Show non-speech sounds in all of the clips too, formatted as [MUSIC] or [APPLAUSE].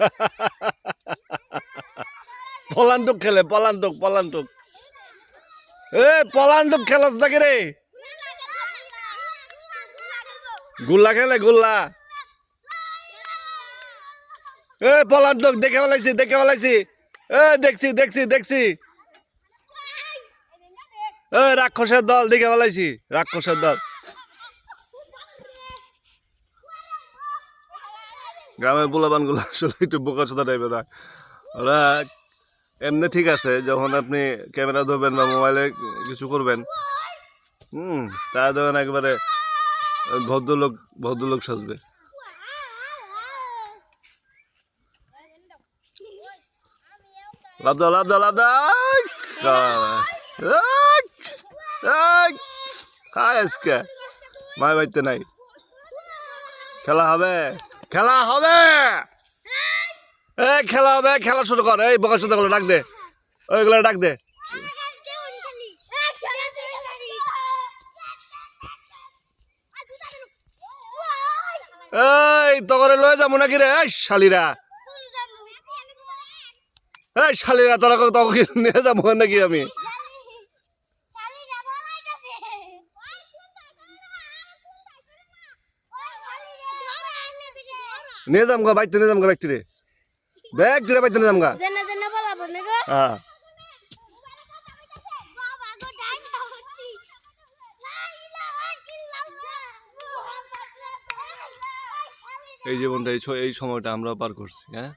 [LAUGHS] পলান্টুক খেলে পলান্টুক পলান্টুক এ পলান্টুক খেলাস নাকি রে? গুল্লা খেলে, গুল্লা। এ পলান্টুক দেখে ফেলাইছি দেখে ফেলাইছি। এ, দেখছি দেখছি দেখছি। এ, রাক্ষসের দল, দেখে ফেলাইছি, রাক্ষসের দল। গ্রামের পোলাপানগুলো আসলে একটু বোকাচোদা টাইপের হয়। ওরা এমনি ঠিক আছে, যখন আপনি ক্যামেরা ধরবেন বা মোবাইলে কিছু করবেন, হুম, তা ধরেন একবারে ভদ্রলোক ভদ্রলোক সাজবে। লাভ দাও লাভ দাও লাভ দাও খায় আজকে, মায় বাড়িতে নাই। খেলা হবে? খেলা হবে। এ খেলা হবে, খেলা শুরু কর। এই বোকা শুধু ডাক দে। ওইগুলো ডাক দে। এই তগরে লয়ে যাব নাকি রে? এই শালিরা। এই শালিরা, তোরা তখন নিয়ে যাব নাকি আমি? নিয়ে যাম গা বাইতে নিয়ে যাম গা ব্যক্তি রে। ব্যক্তি রে বাইতে নিয়ে যাম গা। জেনে জেনে বলাবো না গো। হ্যাঁ। এই জীবনটা এই এই সময়টা আমরা পার করছি হ্যাঁ?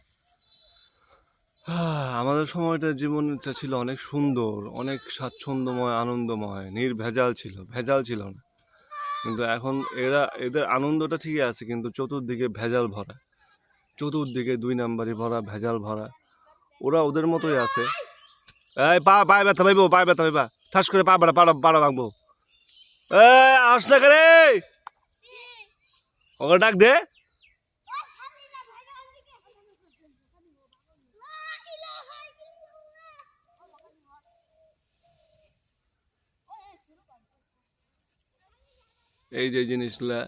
আমাদের সময়টা জীবনটা ছিল অনেক সুন্দর অনেক স্বাচ্ছন্দ্যময় আনন্দময় নির্ভেজাল ছিল ভেজাল ছিল না। কিন্তু এখন এরা, এদের আনন্দটা ঠিকই আছে, কিন্তু চতুর্দিকে ভেজাল ভরা। চতুর্দিকে দুই নাম্বারই ভরা, ভেজাল ভরা। ওরা ওদের মতোই আছে। এই পা, পায়ে ব্যথা পাইবো, পায়ে ব্যথা পাইবা। ঠাস করে পা বাড়া, পাড়া পাড়া ভাঙবো। এ আস না করে ওকে ডাক দে। এই যে জিনিসগুলা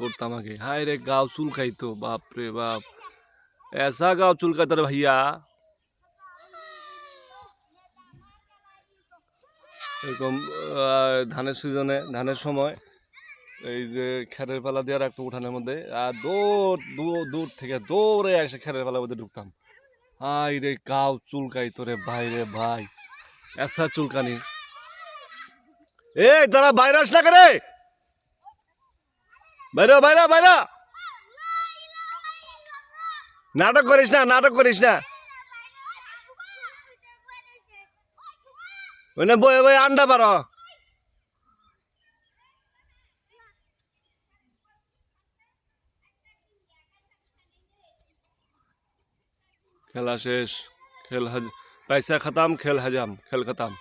করতাম আগে। হায় রে, গাও চুল খাইতো, বাপ রে বাপ। এসা গাও চুল খাইতো রে ভাইয়া। এরকম ধানের সিজনে, ধানের সময় এই যে খেরের পালা দিয়ে রাখতো উঠানের মধ্যে, আর দৌড় দূর দূর থেকে দৌড়ে এসে খেরের পালার মধ্যে ঢুকতাম। হাই রে, গাও চুলকাইতো রে ভাই রে ভাই। এসা চুলকানি। এই তারা বাইরে আস না করে? বাইরে বাইরে বাইরে। নাটক করিস না, নাটক করিস না। ওই না বয়ে বয়ে আন্ডা পারো। খেলা শেষ, খেল হজ পয়সা খতম, খেল হজাম, খেল খতম।